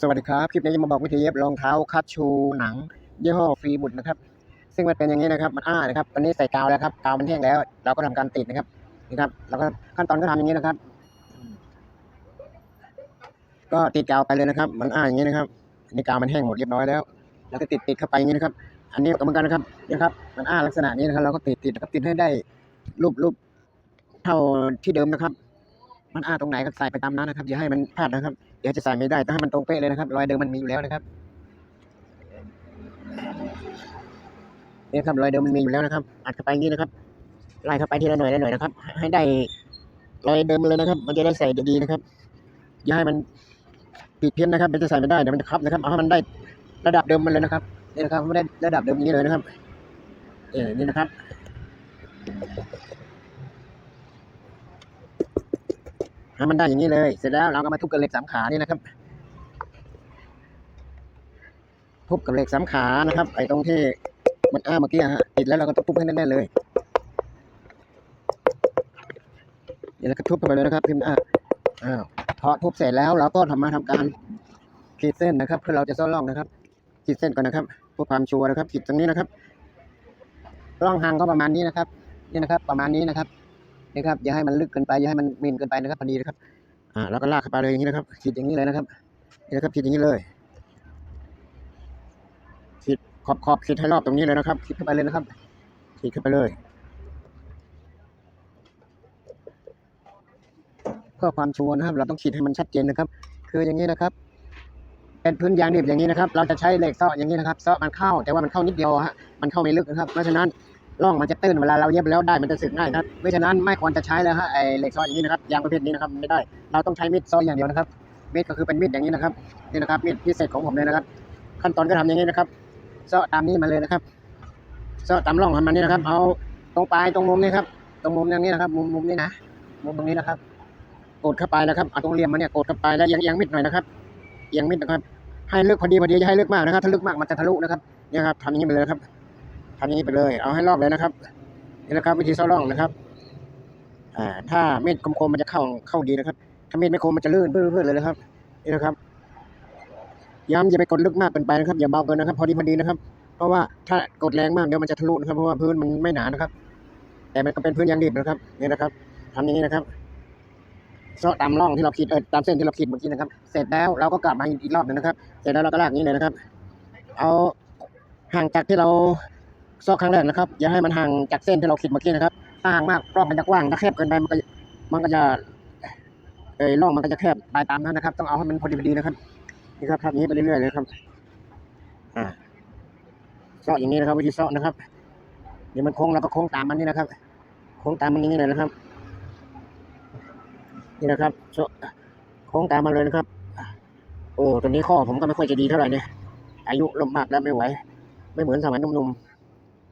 สวัสดีครับ คลิปนี้จะมาบอกวิธีเย็บรองเท้าคัชชูหนังยี่ห้อฟรีบุตรนะครับ ซึ่งมันเป็นอย่างนี้นะครับ มันอ้านะครับตอนนี้ใส่กาวแล้วครับ กาวมันแห้งแล้ว เราก็ทำการติดนะครับ นี่ครับแล้วก็ขั้นตอนก็ทำอย่างนี้นะครับ ก็ติดกาวไปเลยนะครับ มันอ้าอย่างนี้นะครับนนี้กาวมันแห้งหมดเรียบร้อยแล้วแล้วก็ติดติดเข้าไปอย่างนี้นะครับ อันนี้ก็เหมือนกันนะครับนี่ครับ มันอ้าลักษณะนี้นะครับ เราก็ติดติดนะครับ ติดให้ได้รูปรูปเท่าที่เดิมนะครับ มันอ้าตรงไหนก็ใส่ไปตามนั้นนะครับ อย่าให้มันพลาดนะครับ เดี๋ยวจะใส่ไม่ได้ต้องให้มันตรงเป๊ะเลยนะครับ รอยเดิมมันมีอยู่แล้วนะครับนี่ครับรอยเดิมมันมีอยู่แล้วนะครับ อัดเข้าไปอย่างนี้นะครับ ไล่เข้าไปทีละหน่อยละหน่อยนะครับ ให้ได้รอยเดิมเลยนะครับ มันจะได้ใส่ดีๆนะครับ อย่าให้มันผิดเพี้ยนนะครับ มันจะใส่ไม่ได้เดี๋ยวมันจะคับนะครับ เอาให้มันได้ระดับเดิมมันเลยนะครับ นี่นะครับไม่ได้ระดับเดิมอย่างนี้เลยนะครับ เออนี่นะครับ ให้มันได้อย่างนี้เลย เสร็จแล้วเราก็มาทุบกับเหล็กสามขานี่นะครับ ทุบกับเหล็กสามขานะครับไอ้ตรงที่มันอ้าเมื่อกี้อะฮะติดแล้วเราก็ต้องทุบให้แน่นๆเลยนี่แล้วก็ทุบเข้าไปเลยนะครับพิมพ์อ่าอ้าวพอทุบเสร็จแล้วเราก็ทำมาทำการขีดเส้นนะครับ เพื่อเราจะซ่อนร่องนะครับขีดเส้นก่อนนะครับเพื่อความชัวร์นะครับขีดตรงนี้นะครับร่องห่างก็ประมาณนี้นะครับ นี่นะครับ ประมาณนี้นะครับ นี่ครับอย่าให้มันลึกเกินไปอย่าให้มันมินเกินไปนะครับพอดีนะครับอ่าแล้วก็ลากเข้าไปเลยอย่างนี้นะครับขีดอย่างนี้เลยนะครับนี่นะครับขีดอย่างนี้เลยขีดขอบขอบขีดให้รอบตรงนี้เลยนะครับขีดเข้าไปเลยนะครับขีดเข้าไปเลย เพื่อความชัวร์นะครับ เราต้องขีดให้มันชัดเจนนะครับ คืออย่างนี้นะครับ เป็นพื้นยางดิบอย่างนี้นะครับ เราจะใช้เหล็กเซาะอย่างนี้นะครับเซาะมันเข้า แต่ว่ามันเข้านิดเดียวฮะมันเข้าไม่ลึกนะครับ เพราะฉะนั้น ร่องมันจะตื้นเวลาเราเย็บแล้วได้มันจะสึกง่ายนะครับเพราะฉะนั้นไม่ควรจะใช้เลยฮะไอเหล็กซอยอย่างนี้นะครับยางประเภทนี้นะครับไม่ได้ เราต้องใช้มีดซอยอย่างเดียวนะครับมีดก็คือเป็นมีดอย่างนี้นะครับนี่นะครับมีดพิเศษของผมเลยนะครับ ขั้นตอนก็ทำอย่างนี้นะครับเซาะตามนี้มาเลยนะครับเซาะตามร่องของมันนี่นะครับ เอาตรงปลายตรงมุมนี้ครับตรงมุมอย่างนี้นะครับ มุมมุมนี้นะมุมตรงนี้นะครับกดเข้าไปนะครับเอาตรงเหลี่ยมมันเนี่ยกดเข้าไปแล้วยังเอียงมิดหน่อยนะครับเอียงมิดนะครับ ให้ลึกพอดีพอดีอย่าให้ลึกมากนะครับ ถ้าลึกมากมันจะทะลุนะครับเนี่ยครับทำอย่างนี้ไปเลยครับ ทำอย่างนี้ไปเลย เอาให้รอบเลยนะครับนี่นะครับ วิธีซ่อร่องนะครับ อ่า ถ้าเมีดคมๆมันจะเข้าเข้าดีนะครับ ถ้าเมีดไม่คมมันจะลื่นเพื้นๆเลยนะครับนี่นะครับย้ำอย่าไปกดลึกมากเกินไปนะครับอย่าเบาเกินนะครับ พอดีพอดีนะครับ เพราะว่าถ้ากดแรงมากเดี๋ยวมันจะทะลุนะครับเพราะว่าพื้นมันไม่หนานะครับ แต่มันก็เป็นพื้นยางดิบนะครับนี่นะครับทำอย่างนี้นะครับเซาะตามร่องที่เราขีดเออตามเส้นที่เราขีดเมื่อกี้นะครับ เสร็จแล้วเราก็กลับมาอีกรอบหนึงนะครับ เสร็จแล้วเราก็ลากนี้เลยนะครับ เอาห่างจากที่เรา ซอกครั้งแรกนะครับ อย่าให้มันห่างจากเส้นที่เราขีดเมื่อกี้นะครับถ้าห่างมากร่องมันจะกว้างถ้าแคบเกินไปมันก็มันก็จะเออร่องมันก็จะแคบไปตามนั้นนะครับ ต้องเอาให้มันพอดีพอดีนะครับนี่ครับทำอย่างนี้ไปเรื่อยๆเลยครับอ่าซอกอย่างนี้นะครับวิธีซอกนะครับเดี๋ยวมันโค้งแล้วก็โค้งตามมันนี่นะครับโค้งตามมันอย่างนี้เลยนะครับ นี่นะครับซอกโค้งตามมันเลยนะครับ โอ้ตอนนี้ข้อผมก็ไม่ค่อยจะดีเท่าไหร่เนี่ยอายุล่มมากแล้วไม่ไหว ไม่เหมือนสมัยหนุ่มๆ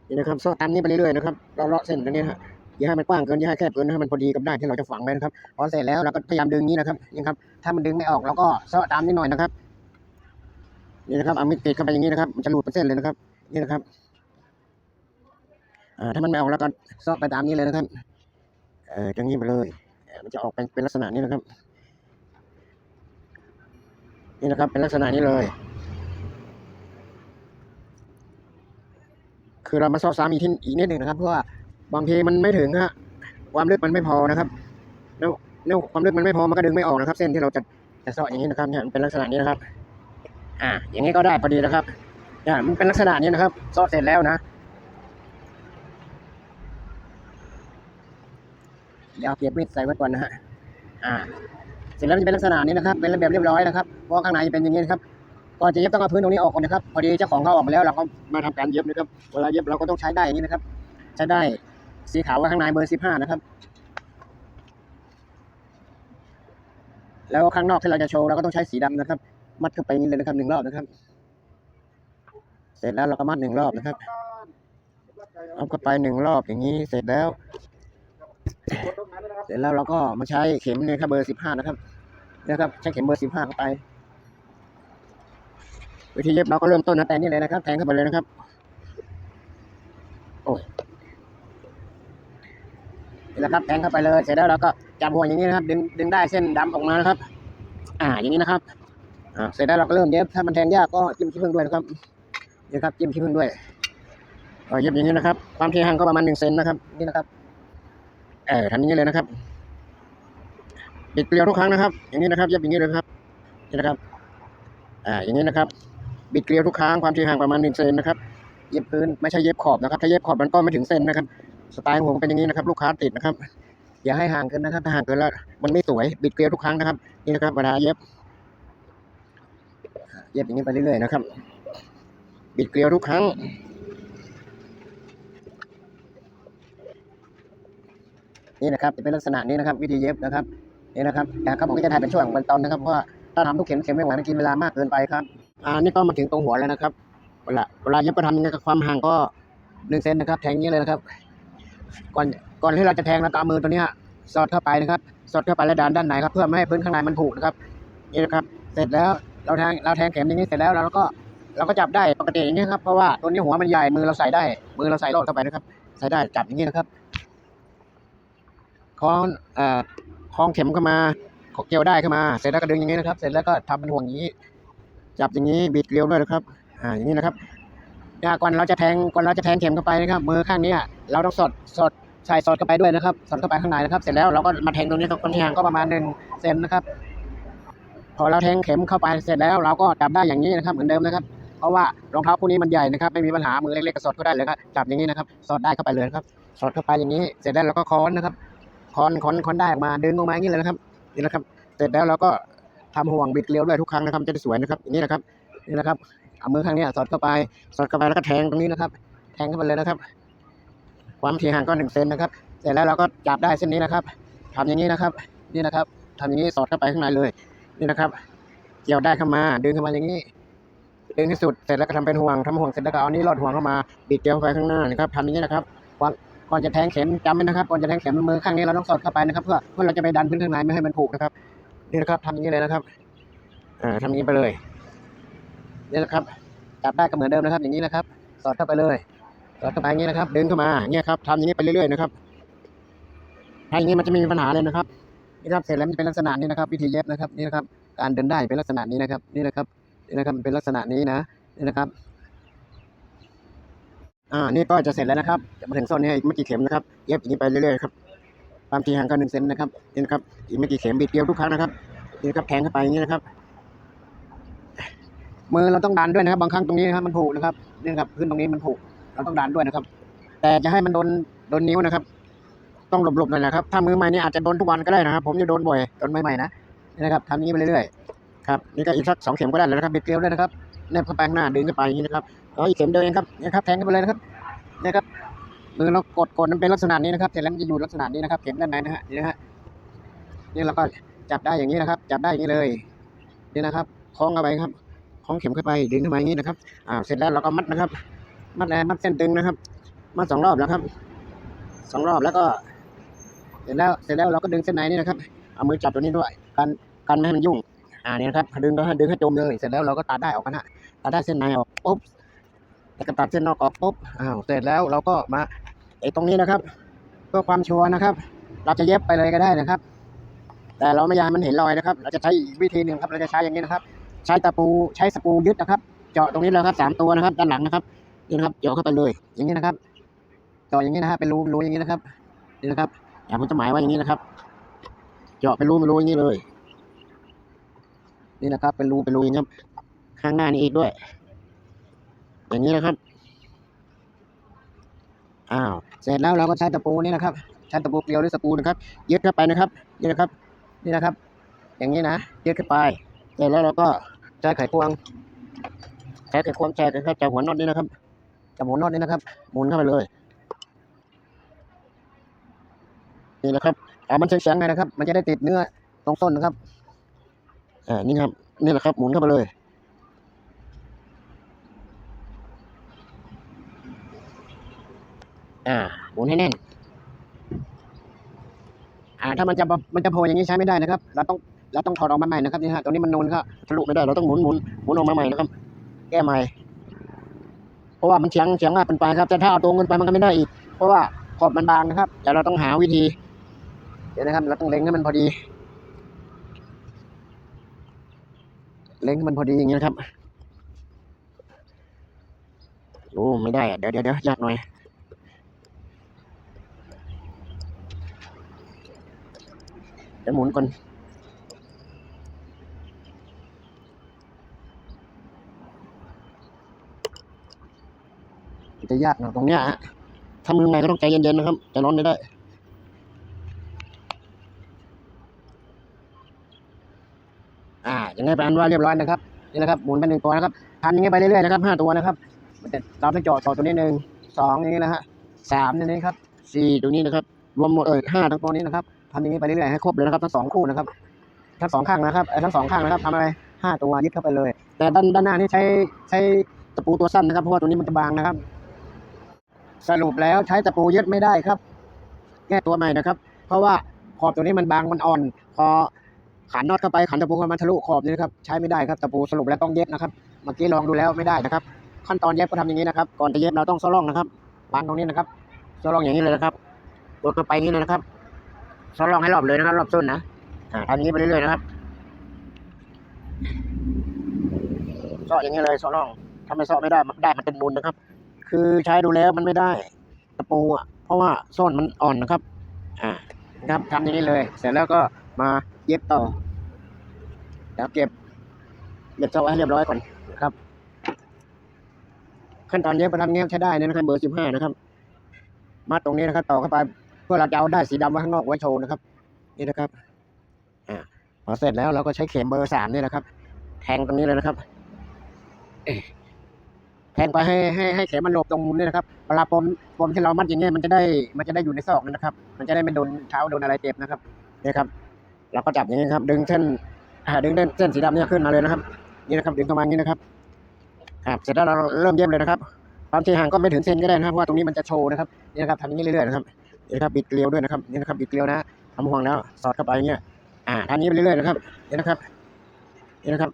นี่นะครับซอดตามนี้ไปเรื่อยๆนะครับเราเลาะเส้นตรงนี้ฮะอย่าให้มันกว้างเกินอย่าให้แคบเกินให้มันพอดีกับด้านที่เราจะฝังไว้นะครับพอเสร็จแล้วเราก็พยายามดึงนี้นะครับนี่ครับถ้ามันดึงไม่ออกเราก็ซอตามนิดหน่อยนะครับนี่นะครับเอามีดกรีดเข้าไปอย่างนี้นะครับมันจะหลุดเป็นเส้นเลยนะครับ นี่นะครับอ่าถ้ามันไม่ออกแล้วก็ซอกไปตามนี้เลยนะครับเอออย่างนี้ไปเลยมันจะออกเป็นเป็นลักษณะนี้นะครับ นี่นะครับเป็นลักษณะนี้เลย คือเรามาซอซ้ำอีกทีอีกนิดหนึ่งนะครับ เพราะว่าบางทีมันไม่ถึงฮะความลึกมันไม่พอนะครับแล้วแล้วความลึกมันไม่พอมันก็ดึงไม่ออกนะครับ เส้นที่เราจะจะซออย่างนี้นะครับเนี่ยมันเป็นลักษณะนี้นะครับ อ่า อย่างนี้ก็ได้พอดีนะครับเนี่ยมันเป็นลักษณะนี้นะครับซอเสร็จแล้วนะเดี๋ยวเก็บมีดใส่ไว้ก่อนนะฮะอ่าเสร็จแล้วมันจะเป็นลักษณะนี้นะครับ เป็นระเบียบเรียบร้อยนะครับเพราะข้างในเป็นอย่างนี้นะครับ ก่อนจะเย็บต้องเอาพื้นตรงนี้ออกก่อนนะครับ พอดีเจ้าของเขาออกมาแล้วเราก็มาทำการเย็บนะครับ เวลาเย็บเราก็ต้องใช้ได้อย่างนี้นะครับ ใช้ได้สีขาวว่าข้างในเบอร์สิบห้านะครับ แล้วข้างนอกที่เราจะโชว์เราก็ต้องใช้สีดำนะครับ มัดเข้าไปนี้เลยนะครับหนึ่งรอบนะครับ เสร็จแล้วเราก็มัดหนึ่งรอบนะครับเอาเข้าไปหนึ่งรอบอย่างนี้เสร็จแล้ว เสร็จแล้วเราก็มาใช้เข็มเนี่ยครับเบอร์สิบห้านะครับนะครับ ใช้เข็มเบอร์สิบห้าเข้าไป วิธีเย็บเราก็เริ่มต้นนะแต่นี่เลยนะครับ แทงเข้าไปเลยนะครับ โอ้ยนี่แหละครับแทงเข้าไปเลย เสร็จแล้วเราก็จับหัวอย่างนี้นะครับ ดึงดึงได้เส้นดำออกมานะครับ อ่า อย่างนี้นะครับ อ่า เสร็จแล้วเราก็เริ่มเย็บ ถ้ามันแทงยากก็จิ้มขี้ผึ้งด้วยนะครับนี่ครับจิ้มขี้ผึ้งด้วยเออเย็บอย่างนี้นะครับ ความที่ห่างก็ประมาณหนึ่งเซนนะครับ นี่นะครับ เออทำอย่างนี้เลยนะครับบิดเกลียวทุกครั้งนะครับ อย่างนี้นะครับ เย็บอย่างนี้เลยครับ นี่นะครับ อ่า อย่างนี้นะครับ บิดเกลียวทุกครั้งความที่ห่างประมาณหนึ่งเซนนะครับเย็บพื้นไม่ใช่เย็บขอบนะครับ ถ้าเย็บขอบมันก็ไม่ถึงเซนนะครับ สไตล์ของผมเป็นอย่างนี้นะครับ ลูกค้าติดนะครับ อย่าให้ห่างเกินนะครับถ้าห่างเกินแล้วมันไม่สวยบิดเกลียวทุกครั้งนะครับ นี่นะครับเวลาเย็บ เย็บอย่างนี้ไปเรื่อยๆนะครับ บิดเกลียวทุกครั้งนี่นะครับจะเป็นลักษณะนี้นะครับ วิธีเย็บนะครับนี่นะครับแต่ครับผมก็จะถ่ายเป็นช่วงเป็นตอนนะครับเพราะว่าถ้าทำทุกเข็มเข็มไม่ไหวมันกินเวลามากเกินไปครับ อ่านี่ก็มาถึงตรงหัวแล้วนะครับ เวลาเวลาเย็บก็ทำยังไงกับความห่างก็หนึ่งเซนนะครับ แทงอย่างนี้เลยนะครับ ก่อนก่อนที่เราจะแทงเราก็เอามือตัวนี้สอดเข้าไปนะครับ สอดเข้าไปแล้วดันด้านในครับ เพื่อไม่ให้พื้นข้างในมันผุนะครับ นี่นะครับ เสร็จแล้วเราแทงเราแทงเข็มอย่างนี้เสร็จแล้วเราก็เราก็จับได้ปกติอย่างนี้ครับเพราะว่าตัวนี้หัวมันใหญ่มือเราใส่ได้ มือเราใส่รอดเข้าไปนะครับ ใส่ได้จับอย่างนี้นะครับคล้องเอ่อคล้องเข็มเข้ามาเกี่ยวได้เข้ามา เสร็จแล้วก็ดึงอย่างนี้นะครับ เสร็จแล้วก็ทำเป็นห่วงอย่างนี้ จับอย่างนี้บิดเกลียวด้วยนะครับ อ่าอย่างนี้นะครับเนี่ยก่อนเราจะแทงก่อนเราจะแทงเข็มเข้าไปนะครับ มือข้างนี้เราต้องสอดสอดใส่สอดเข้าไปด้วยนะครับสอดเข้าไปข้างในนะครับ เสร็จแล้วเราก็มาแทงตรงนี้ตรงนี้ห่างก็ประมาณหนึ่งเซนนะครับ พอเราแทงเข็มเข้าไปเสร็จแล้วเราก็จับได้อย่างนี้นะครับ เหมือนเดิมนะครับเพราะว่ารองเท้าคู่นี้มันใหญ่นะครับไม่มีปัญหามือเล็กๆก็สอดก็ได้เลยครับจับอย่างนี้นะครับ สอดได้เข้าไปเลยครับสอดเข้าไปอย่างนี้ เสร็จแล้วเราก็ค้อนนะครับค้อนค้อนค้อนได้ออกมาดึงออกมาอย่างนี้เลยนะครับนี่นะครับ เสร็จแล้วเราก็ ทำห่วงบิดเกลียวด้วยทุกครั้งนะครับจะได้สวยนะครับอย่างนี้นะครับนี่นะครับเอามือข้างนี้สอดเข้าไป สอดเข้าไปแล้วก็แทงตรงนี้นะครับ แทงเข้าไปเลยนะครับ ความถี่ห่างก็หนึ่งเซนนะครับ เสร็จแล้วเราก็จับได้เส้นนี้นะครับทำอย่างนี้นะครับ นี่นะครับทำอย่างนี้สอดเข้าไปข้างในเลย นี่นะครับ เกี่ยวได้เข้ามา ดึงเข้ามาอย่างนี้ ดึงที่สุด เสร็จแล้วก็ทำเป็นห่วงทำห่วงเสร็จแล้วก็เอานี้ลอดห่วงเข้ามา บิดเกลียวไปข้างหน้านะครับทำอย่างนี้นะครับก่อนก่อนจะแทงเข็มจำไว้นะครับ ก่อนจะแทงเข็มมือข้างนี้เราต้องสอดเข้าไปนะครับ เพื่อเพื่อเราจะไปดันพื้นข้างในไม่ให้มันผุนะครับ นี่นะครับทำอย่างนี้เลยนะครับอ่าทำอย่างนี้ไปเลยนี่นะครับจับได้ก็เหมือนเดิมนะครับ อย่างนี้นะครับ สอดเข้าไปเลยสอดเข้าไปอย่างนี้นะครับ ดึงเข้ามาเงี้ยครับทำอย่างนี้ไปเรื่อยๆนะครับถ้าอย่างนี้มันจะไม่มีปัญหาเลยนะครับนี่ครับเสร็จแล้วมันจะเป็นลักษณะนี้นะครับ วิธีเย็บนะครับนี่นะครับ การเดินได้เป็นลักษณะนี้นะครับ นี่นะครับนี่นะครับเป็นลักษณะนี้นะนี่นะครับอ่านี่ก็จะเสร็จแล้วนะครับจะมาถึงโซนนี้อีกไม่กี่เข็มนะครับ เย็บอย่างนี้ไปเรื่อยๆครับ ความถี่ห่างกันหนึ่งเซนนะครับนี่นะครับอีกไม่กี่เข็มบิดเกลียวทุกครั้งนะครับนี่นะครับแทงเข้าไปอย่างนี้นะครับ มือเราต้องดันด้วยนะครับ บางครั้งตรงนี้นะครับมันผุนะครับนี่นะครับพื้นตรงนี้มันผุเราต้องดันด้วยนะครับ แต่จะให้มันโดนโดนนิ้วนะครับ ต้องหลบๆหน่อยนะครับถ้ามือใหม่นี่อาจจะโดนทุกวันก็ได้นะครับ ผมจะโดนบ่อยโดนใหม่ๆนะนี่นะครับทำอย่างนี้ไปเรื่อยๆครับนี่ก็อีกสักสองเข็มก็ได้แล้วนะครับบิดเกลียวด้วยนะครับแนบเข้าไปข้างหน้าดึงเข้าไปอย่างนี้นะครับแล้วอีกเข็มเดียวเองครับนี่ครับแทงเข้าไปเลยนะครับนี่ครับ มือเรากดกดมันเป็นลักษณะนี้นะครับเสร็จแล้วมันจะอยู่ลักษณะนี้นะครับเข็มด้านในนะฮะนี่นะฮะนี่เราก็จับได้อย่างนี้นะครับ จับได้อย่างนี้เลยนี่นะครับคล้องเข้าไปครับคล้องเข็มเข้าไปดึงเข้ามาอย่างนี้นะครับอ่าเสร็จแล้วเราก็มัดนะครับ มัดแล้วมัดเส้นตึงนะครับมัดสองรอบแล้วครับสองรอบแล้วก็ เสร็จแล้วเสร็จแล้วเราก็ดึงเส้นในนี่นะครับเอามือจับตัวนี้ด้วยกันกันไม่ให้มันยุ่ง อ่านี่นะครับดึงก็ให้ดึงให้จมเลย เสร็จแล้วเราก็ตัดได้ออกกันะตัดได้เส้นในออกปุ๊บแล้วก็ตัดเส้นนอกออกปุ๊บอ้าวเสร็จแล้วเราก็มา อ้ตรงนี้นะครับ เพื่อความชัวร์นะครับ เราจะเย็บไปเลยก็ได้นะครับ แต่เราไม่อยากมันเห็นรอยนะครับ เราจะใช้อีกวิธีหนึ่งครับ เราจะใช้อย่างนี้นะครับ ใช้ตะปูใช้สปูยึดนะครับ เจาะตรงนี้เลยครับสามตัวนะครับ ด้านหลังนะครับนี่นะครับเจาะเข้าไปเลย อย่างนี้นะครับเจาะอย่างนี้นะฮะเป็นรูรูอย่างนี้นะครับนี่นะครับอย่างผมจะหมายว่าอย่างนี้นะครับ เจาะเป็นรูเป็นรูอย่างนี้เลย นี่นะครับ เป็นรูเป็นรูอย่างนี้ครับข้างหน้านี่อีกด้วย อย่างนี้นะครับ อ้าวเสร็จแล้วเราก็ใช้ตะปูนี่นะครับใช้ตะปูเกลียวหรือตะปูนะครับยึดเข้าไปนะครับนี่นะครับนี่นะครับ อย่างนี้นะยึดเข้าไป เสร็จแล้วเราก็ใช้ไขควงใช้ไขควงแฉกนะครับจากหัวน็อตนี่นะครับจากหัวน็อตนี่นะครับหมุนเข้าไปเลยนี่นะครับเอามันเฉียงๆไงนะครับ มันจะได้ติดเนื้อตรงส้นนะครับอ่านี่ครับนี่แหละครับหมุนเข้าไปเลย อ่าหมุนให้แน่น อ่า ถ้ามันจะมันจะโผล่อย่างนี้ใช้ไม่ได้นะครับ เราต้องเราต้องถอดออกมาใหม่นะครับนี่ฮะตรงนี้มันนูนครับทะลุไม่ได้ เราต้องหมุนหมุนหมุนออกมาใหม่นะครับ แก้ใหม่ เพราะว่ามันเฉียงเฉียงมากเป็นไปครับแต่ถ้าเอาตรงเกินไปมันก็ไม่ได้อีก เพราะว่าขอบมันบางนะครับ แต่เราต้องหาวิธี เดี๋ยวนะครับ เราต้องเล็งให้มันพอดี เล็งให้มันพอดีอย่างเงี้ยนะครับโอ้ไม่ได้อะเดี๋ยวเดี๋ยวเดี๋ยวยากหน่อย เดี๋ยวหมุนก่อนมันจะยากหน่อยตรงเนี้ยฮะถ้ามือใหม่ก็ต้องใจเย็นๆนะครับจร้อนไม่ได้อ่ายังไงเป็นอันว่าเรียบร้อยนะครับนี่นะครับหมุนไปหนึ่งตัวนะครับทำอย่างนี้ไปเรื่อยๆนะครับห้าตัวนะครับเราต้องเจาะต่อตัวนี้หนึ่งสองอย่างนี้นะฮะสามอย่างนี้ครับสี่ตัวนี้นะครับ รวมหมดเออห้าทั้งตัวนี้นะครับ ทำอย่างนี้ไปเรื่อยๆให้ครบเลยนะครับทั้งสองคู่นะครับทั้งสองข้างนะครับทั้งสองข้างนะครับทำอะไรห้าตัวยึดเข้าไปเลย แต่ด้านด้านหน้านี่ใช้ใช้ตะปูตัวสั้นนะครับเพราะว่าตัวนี้มันจะบางนะครับ สรุปแล้วใช้ตะปูยึดไม่ได้ครับ แก้ตัวใหม่นะครับ เพราะว่าขอบตัวนี้มันบางมันอ่อน พอขันน็อตเข้าไปขันตะปูเข้ามาทะลุขอบนี่นะครับใช้ไม่ได้ครับตะปูสรุปแล้วต้องเย็บนะครับเมื่อกี้ลองดูแล้วไม่ได้นะครับ ขั้นตอนเย็บก็ทำอย่างนี้นะครับ ก่อนจะเย็บเราต้องซ้อร่องนะครับวางตรงนี้นะครับซ้อร่องอย่างนี้เลยนะครับกดเข้าไปนี้เลยนะครับ ซ้อร่องให้รอบเลยนะครับ รอบส้นนะอ่าทำอย่างนี้ไปเรื่อยๆนะครับซ้ออย่างนี้เลยซ้อร่องถ้าไม่ซ้อไม่ได้มันได้มันเป็นมูลนะครับ คือใช้ดูแล้วมันไม่ได้ตะปูอะเพราะว่าส้นมันอ่อนนะครับ อ่านะครับทำอย่างนี้เลย เสร็จแล้วก็มาเย็บต่อแล้วเก็บเก็บเจ้าไว้ให้เรียบร้อยก่อนนะครับ ขั้นตอนเย็บประทับเงี้ยใช้ได้เลยนะครับเบอร์สิบห้านะครับมัดตรงนี้นะครับ ต่อเข้าไป เพื่อเราจะเอาได้สีดำไว้ข้างนอกไว้โชว์นะครับ นี่นะครับอ่าพอเสร็จแล้วเราก็ใช้เข็มเบอร์สามนี่นะครับ แทงตรงนี้เลยนะครับแทงไปให้ให้ให้เข็มมันหลบตรงมุมนี่นะครับเวลาปมปมที่เรามัดอย่างเงี้ยมันจะได้มันจะได้อยู่ในซอกนะครับ มันจะได้ไม่โดนเท้าโดนอะไรเจ็บนะครับนี่ครับเราก็จับอย่างนี้ครับ ดึงเส้นดึงเส้นเส้นสีดำเนี่ยขึ้นมาเลยนะครับ นี่นะครับดึงเข้ามาอย่างนี้นะครับครับเสร็จแล้วเราเริ่มเย็บเลยนะครับความถี่ห่างก็ไม่ถึงเซนก็ได้นะครับเพราะว่าตรงนี้มันจะโชว์นะครับนี่นะครับทำอย่างนี้เรื่อยๆนะครับ นี่นะครับบิดเกลียวด้วยนะครับนี่นะครับบิดเกลียวนะทำห่วงแล้วสอดเข้าไปเงี้ยอ่าทำอย่างนี้ไปเรื่อยๆนะครับนี่นะครับนี่นะครับ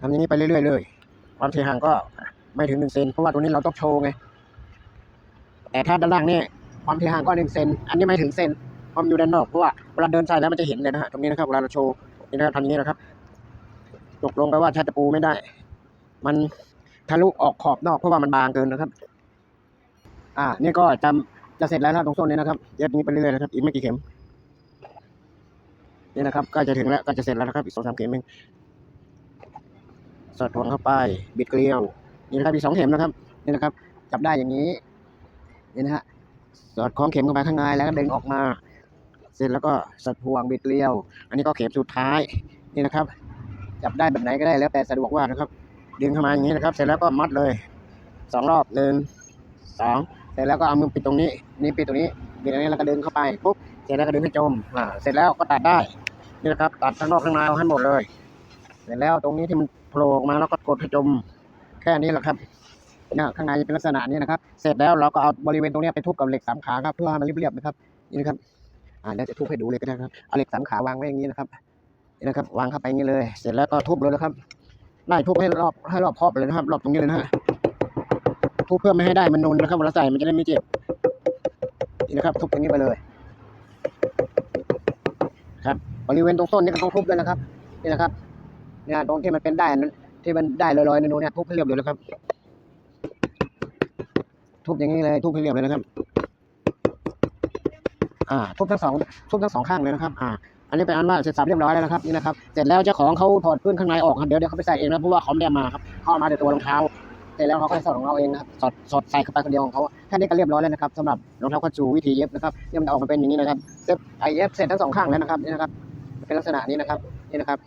ทำอย่างนี้ไปเรื่อยๆเลย ความถี่ห่างก็ไม่ถึงหนึ่งเซนเพราะว่าตรงนี้เราต้องโชว์ไงแต่ถ้าด้านล่างนี่ความถี่ห่างก็หนึ่งเซนอันนี้ไม่ถึงเซนเพราะมันอยู่ด้านนอกเพราะว่าเวลาเดินใส่แล้วมันจะเห็นเลยนะฮะตรงนี้นะครับเวลาเราโชว์นี่นะครับทำอย่างนี้นะครับตกลงไปว่าใช้ตะปูไม่ได้ มันทะลุออกขอบนอกเพราะว่ามันบางเกินนะครับ อ่านี่ก็จำจะเสร็จแล้วนะตรงโซนนี้นะครับเย็บนี้ไปเรื่อยๆนะครับอีกไม่กี่เข็มนี่นะครับก็จะถึงแล้วก็จะเสร็จแล้วนะครับอีกสองสามเข็มเองสอดทวงเข้าไปบิดเกลียวนี่นะครับอีกสองเข็มนะครับนี่นะครับ จับได้อย่างนี้นี่นะฮะสอดคล้องเข็มเข้าไปข้างในแล้วก็ดึงออกมา เสร็จแล้วก็สอดพวงบิดเกลียว อันนี้ก็เข็มสุดท้ายนี่นะครับ จับได้แบบไหนก็ได้แล้วแต่สะดวกว่านะครับ ดึงเข้ามาอย่างนี้นะครับ เสร็จแล้วก็มัดเลยสองรอบหนึ่งสอง เสร็จแล้วก็เอามือปิดตรงนี้ นี่ปิดตรงนี้ปิดตรงนี้แล้วก็ดึงเข้าไปปุ๊บเสร็จแล้วก็ดึงให้จมอ่าเสร็จแล้วก็ตัดได้นี่นะครับ ตัดข้างนอกข้างในเอาให้หมดเลย เสร็จแล้วตรงนี้ที่มันโผล่ออกมาแล้วก็กดให้จมแค่นี้แหละครับเนี่ยข้างในเป็นลักษณะนี้นะครับ เสร็จแล้วเราก็เอาบริเวณตรงนี้ไปทุบกับเหล็กสามขาครับเพื่อให้มันเรียบๆนะครับนี่นะครับอ่าเดี๋ยวจะทุบให้ดูเลยก็ได้ครับเอาเหล็กสามขาวางไว้อย่างนี้นะครับนี่นะครับ วางเข้าไปอย่างนี้เลย เสร็จแล้วก็ทุบเลยนะครับไล่ทุบให้รอบให้รอบครอบเลยนะครับ รอบตรงนี้เลยนะฮะ ทุบเพื่อไม่ให้ได้มันนูนนะครับเวลาใส่มันจะได้ไม่เจ็บนี่นะครับ ทุบอย่างนี้ไปเลย ครับบริเวณตรงส้นนี่ก็ต้องทุบด้วยนะครับนี่นะครับเนี่ยตรงที่มันเป็นได้นั้นที่มันได้ลอยๆนูนเนี่ยทุบให้เรียบเลยนะครับ ทุบอย่างนี้เลยทุบให้เรียบเลยนะครับ อ่า ทุบทั้งสองทุบทั้งสองข้างเลยนะครับ อ่า อันนี้เป็นอันว่าเสร็จสับเรียบร้อยแล้วนะครับนี่นะครับ เสร็จแล้วเจ้าของเขาถอดพื้นข้างในออกครับเดี๋ยวเดี๋ยวเขาไปใส่เองนะเพราะว่าเขาไม่ได้มาครับเขาเอามาแต่ตัวรองเท้า ร็จแล้วเขาก็ให้สอดของเราเองนะครับสอดสอดใส่เข้าไปคนเดียวของเขาแค่นี้ก็เรียบร้อยแล้วนะครับสำหรับรองเท้าคัตชูวิธีเย็บนะครับเนี่ยมันออกมาเป็นอย่างนี้นะครับเซ็ตไอเย็บเสร็จทั้งสองข้างแล้วนะครับนี่นะครับเป็นลักษณะนี้นะครับนี่นะครับ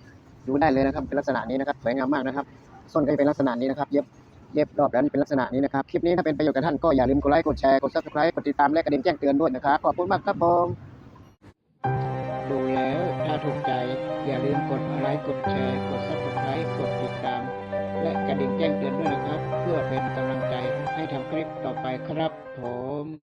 ดูได้เลยนะครับเป็นลักษณะนี้นะครับสวยงามมากนะครับส้นก็จะเป็นลักษณะนี้นะครับเย็บเย็บรอบแล้วเป็นลักษณะนี้นะครับคลิปนี้ถ้าเป็นประโยชน์กับท่านก็อย่าลืมกดไลค์กดแชร์กดซับสไครต์กดติดตามและกระดิ่งแจ้งเตือนด้วยนะครับขอบคุณมากครับผมดูแล้วถ้าถูกใจอย่าลืมกดไลค์กดแชร์กด subscribe กดติดตาม และกระดิ่งแจ้งเตือนด้วยนะครับ ลิปต่อไปครับผม